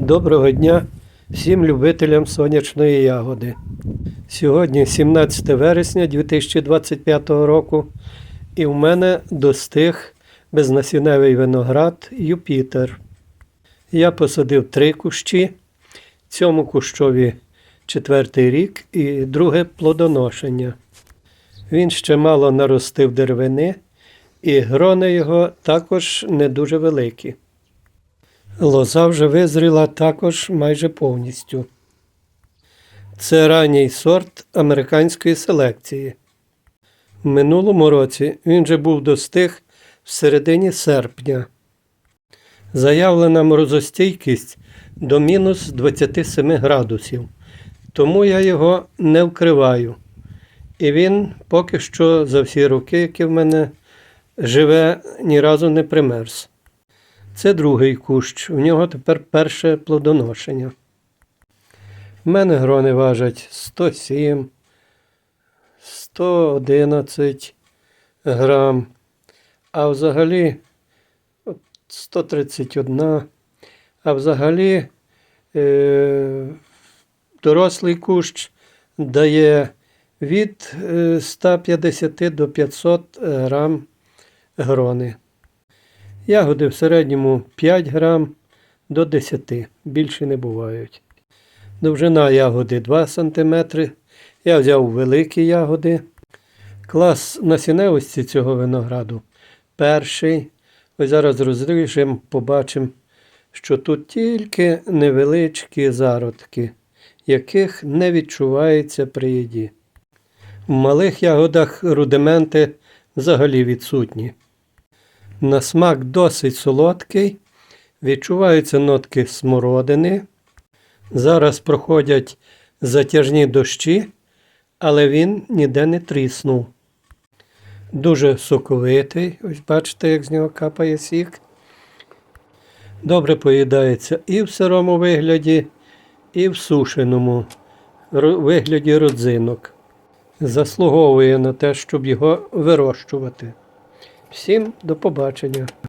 Доброго дня всім любителям сонячної ягоди. Сьогодні 17 вересня 2025 року, і в мене достиг безнасінневий виноград Юпітер. Я посадив три кущі. Цьому кущові четвертий рік і друге плодоношення. Він ще мало наростив деревини, і грони його також не дуже великі. Лоза вже визріла також майже повністю. Це ранній сорт американської селекції. В минулому році він же був достиг в середині серпня. Заявлена морозостійкість до мінус 27 градусів, тому я його не вкриваю. І він поки що за всі роки, які в мене живе, ні разу не примерз. Це другий кущ. У нього тепер перше плодоношення. У мене грони важать 107, 111 грам. А взагалі 131. А взагалі е, дорослий кущ дає від е, 150 до 500 грам грони. Ягоди в середньому 5 грам до 10, більше не бувають. Довжина ягоди 2 см. Я взяв великі ягоди. Клас насінневості цього винограду перший. Ось зараз розріжемо, побачимо, що тут тільки невеличкі зародки, яких не відчувається при їді. В малих ягодах рудименти взагалі відсутні. На смак досить солодкий, відчуваються нотки смородини. Зараз проходять затяжні дощі, але він ніде не тріснув. Дуже соковитий, ось бачите, як з нього капає сік. Добре поїдається і в сирому вигляді, і в сушеному вигляді родзинок. Заслуговує на те, щоб його вирощувати. Всім до побачення.